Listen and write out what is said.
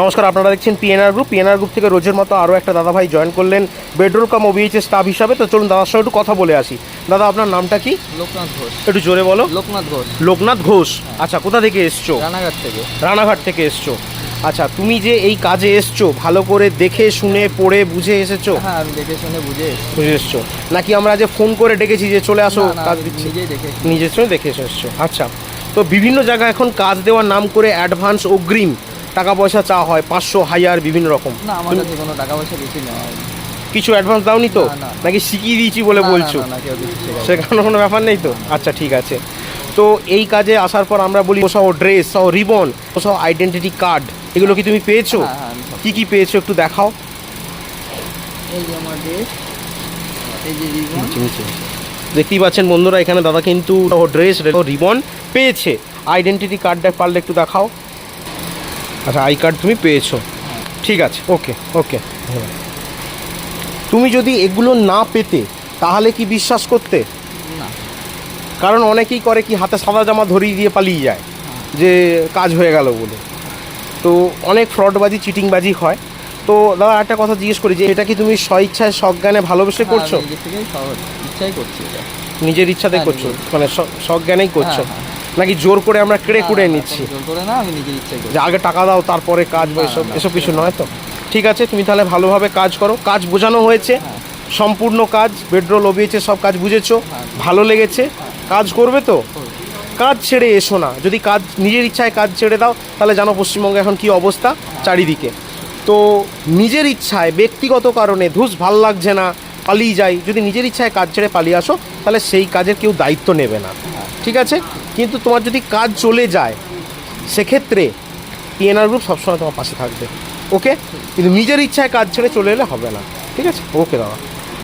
নমস্কার আপনারা দেখছেন পিএনআর গ্রুপ পিএনআর গ্রুপ থেকে রোজের মতো আরও একটা দাদা ভাই জয়েন করলেন বেডরোল কাম ওবিএইচের স্টাফ হিসাবে। তো চলুন দাদার সঙ্গে একটু কথা বলে আসি। দাদা আপনার নামটা কি? লোকনাথ ঘোষ। একটু জোরে বলো। লোকনাথ ঘোষ। লোকনাথ ঘোষ। আচ্ছা কোথা থেকে এসছো? রানাঘাট থেকে। রানাঘাট থেকে এসছো। আচ্ছা তুমি যে এই কাজে এসছো ভালো করে দেখে শুনে পড়ে বুঝে এসেছ? হ্যাঁ আমি দেখে শুনে বুঝে বুঝে এসছো। নাকি আমরা যে ফোন করে ডেকেছি যে চলে আসো কাজ দিচ্ছি? দেখে নিজের সঙ্গে দেখে এসে এসছো। আচ্ছা তো বিভিন্ন জায়গায় এখন কাজ দেওয়ার নাম করে অ্যাডভান্স অগ্রিম টাকা পয়সা চাওয়া হয় পাঁচশো হাজার বিভিন্ন রকম। না আমার কাছে কোনো টাকা পয়সা বেশি নেওয়া। কিছু অ্যাডভান্স দাওনি তো। নাকি শিখিয়ে দিয়েছি বলে বলছো। সেখানে কোনো ব্যাপার নেই তো? আচ্ছা ঠিক আছে। তো এই কাজে আসার পর আমরা বলি সহ ড্রেস সহ রিবন সহ আইডেন্টিটি কার্ড এগুলো কি তুমি পেয়েছ? হ্যাঁ, হ্যাঁ, কি কি পেয়েছ একটু দেখাও। এই যে আমার ড্রেস এই যে রিবন দেখতেই পাচ্ছেন বন্ধুরা এখানে দাদা কিন্তু ড্রেস রিবন পেয়েছে। আইডেন্টিটি কার্ডটা পারলে একটু দেখাও। আচ্ছা আই কার্ড তুমি পেয়েছ। ঠিক আছে ওকে ওকে তুমি যদি এগুলো না পেতে তাহলে কি বিশ্বাস করতে? না। কারণ অনেকেই করে কি হাতে সাদা জামা ধরিয়ে দিয়ে পালিয়ে যায় যে কাজ হয়ে গেল বলে। তো অনেক ফ্রডবাজি চিটিংবাজি হয়। তো দাদা একটা কথা জিজ্ঞেস করি যে এটা কি তুমি স্বইচ্ছায় সজ্ঞানে ভালোবেসে হ্যাঁ, করছ? নিজের ইচ্ছাতে হ্যাঁ, করছ মানে সজ্ঞানেই করছ। হ্যাঁ, নাকি জোর করে আমরা কেড়ে কুড়ে নিচ্ছি? কোনো জোর করে না আমি নিজের ইচ্ছাই যে আগে টাকা দাও তারপরে কাজ বা এসব এসব কিছু নয় তো? ঠিক আছে তুমি তাহলে ভালোভাবে কাজ করো। কাজ বোঝানো হয়েছে। হ্যাঁ। সম্পূর্ণ কাজ বেডরোল ওবিয়েছে সব কাজ বুঝেছ। হ্যাঁ। ভালো লেগেছে। কাজ করবে তো? কাজ ছেড়ে এসো না। যদি কাজ নিজের ইচ্ছায় কাজ ছেড়ে দাও তাহলে জানো পশ্চিমবঙ্গে এখন কি অবস্থা? চারিদিকে। তো নিজের ইচ্ছায় ব্যক্তিগত কারণে ধুস ভালো লাগছে না পালিয়ে যাই। যদি নিজের ইচ্ছায় কাজ ছেড়ে পালিয়ে আসো তাহলে সেই কাজের কেউ দায়িত্ব নেবে না। ঠিক আছে? কিন্তু তোমার যদি কাজ চলে যায়, সেক্ষেত্রে পিএনআর গ্রুপ সবসময় তোমার পাশে থাকবে। ওকে কিন্তু নিজের ইচ্ছায় কাজ ছেড়ে চলে এলে হবে না। ঠিক আছে? ওকে দাদা।